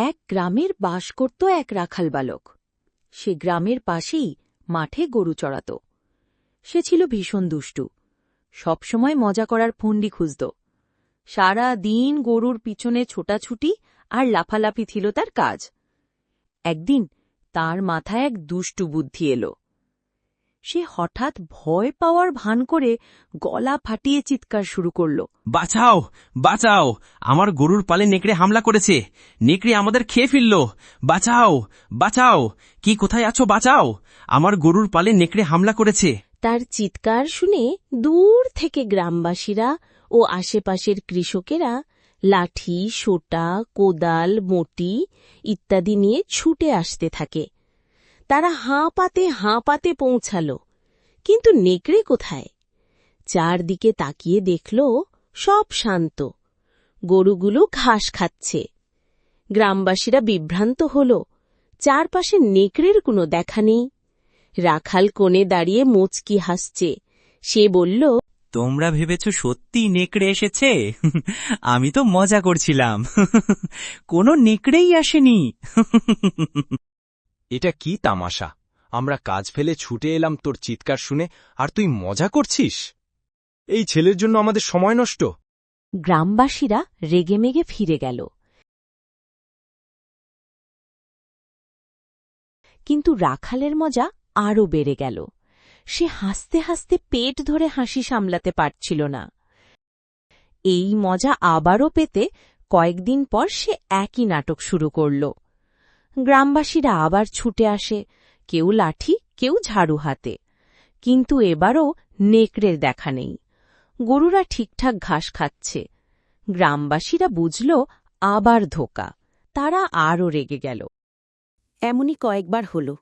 এক গ্রামের বাস করত এক রাখাল বালক। সে গ্রামের পাশেই মাঠে গরু চড়াত। সে ছিল ভীষণ দুষ্টু। সবসময় মজা করার ফন্ডি খুঁজত। সারা দিন গরুর পিছনে ছোটাছুটি আর লাফালাফি ছিল তার কাজ। একদিন তার মাথায় এক দুষ্টু বুদ্ধি এলো। সে হঠাৎ ভয় পাওয়ার ভান করে গলা ফাটিয়ে চিৎকার শুরু করল। বাঁচাও বাঁচাও আমার গরুর পালে নেকড়ে হামলা করেছে। নেকড়ে আমাদের খেয়ে ফেলল। বাঁচাও বাঁচাও কি কোথায় আছো বাঁচাও আমার গরুর পালে নেকড়ে হামলা করেছে। তার চিৎকার শুনে দূর থেকে গ্রামবাসীরা ও আশেপাশের কৃষকেরা লাঠি সোটা কোদাল মটি ইত্যাদি নিয়ে ছুটে আসতে থাকে। তারা হাঁ পাতে হাঁ পাতে পৌঁছাল। কিন্তু নেকড়ে কোথায়? চারদিকে তাকিয়ে দেখল সব শান্ত। গরুগুলো ঘাস খাচ্ছে। গ্রামবাসীরা বিভ্রান্ত হল। চারপাশে নেকড়ের কোনো দেখা নেই। রাখাল কোণে দাঁড়িয়ে মুচকি হাসছে। সে বলল, তোমরা ভেবেছ সত্যি নেকড়ে এসেছে? আমি তো মজা করছিলাম। কোনো নেকড়েই আসেনি। এটা কি তামাশা? আমরা কাজ ফেলে ছুটে এলাম তোর চিৎকার শুনে, আর তুই মজা করছিস? এই ছেলের জন্য আমাদের সময় নষ্ট। গ্রামবাসীরা রেগেমেগে ফিরে গেল। কিন্তু রাখালের মজা আরও বেড়ে গেল। সে হাসতে হাসতে পেট ধরে হাসি সামলাতে পারছিল না। এই মজা আবারও পেতে কয়েকদিন পর সে একই নাটক শুরু করল। গ্রামবাসীরা আবার ছুটে আসে, কেউ লাঠি, কেউ ঝাড়ু হাতে। কিন্তু এবারও নেকড়ের দেখা নেই। গরুরা ঠিকঠাক ঘাস খাচ্ছে। গ্রামবাসীরা বুঝল, আবার ধোকা। তারা আরও রেগে গেল। এমনই কয়েকবার হল।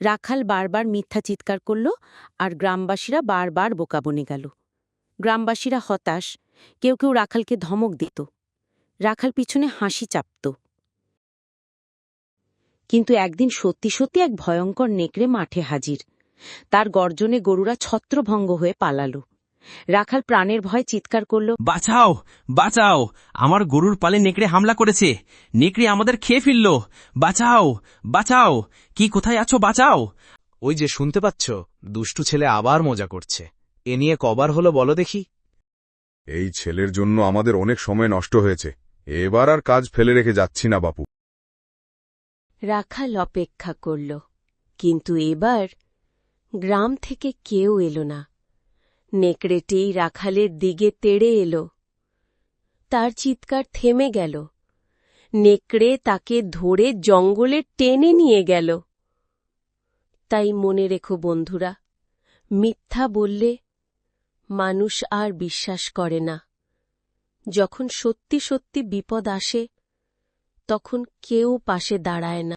রাখাল বারবার মিথ্যা চিৎকার করল আর গ্রামবাসীরা বারবার বোকা বনে গেল। গ্রামবাসীরা হতাশ, কেউ কেউ রাখালকে ধমক দিত। রাখাল পিছনে হাসি চাপত। কিন্তু একদিন সত্যি সত্যি এক ভয়ঙ্কর নেকড়ে মাঠে হাজির। তার গর্জনে গরুরা ছত্রভঙ্গ হয়ে পালালো। রাখাল প্রাণের ভয় চিৎকার করল বাঁচাও বাঁচাও আমার গরুর পালে নেকড়ে হামলা করেছে। নেকড়ে আমাদের খেয়ে ফেলল। বাঁচাও বাঁচাও কি কোথায় আছো বাঁচাও। ওই যে শুনতে পাচ্ছ দুষ্টু ছেলে আবার মজা করছে। এ নিয়ে কবার হলো বলো দেখি। এই ছেলের জন্য আমাদের অনেক সময় নষ্ট হয়েছে। এবার আর কাজ ফেলে রেখে যাচ্ছি না বাপু। রাখাল অপেক্ষা করল। কিন্তু এবার গ্রাম থেকে কেউ এলো না। নেকড়েটেই রাখালের দিকে তেড়ে এলো। তার চিৎকার থেমে গেল। নেকড়ে তাকে ধরে জঙ্গলে টেনে নিয়ে গেল। তাই মনে রেখো বন্ধুরা, মিথ্যা বললে মানুষ আর বিশ্বাস করে না। যখন সত্যি সত্যি বিপদ আসে তখন কেউ পাশে দাঁড়ায় না।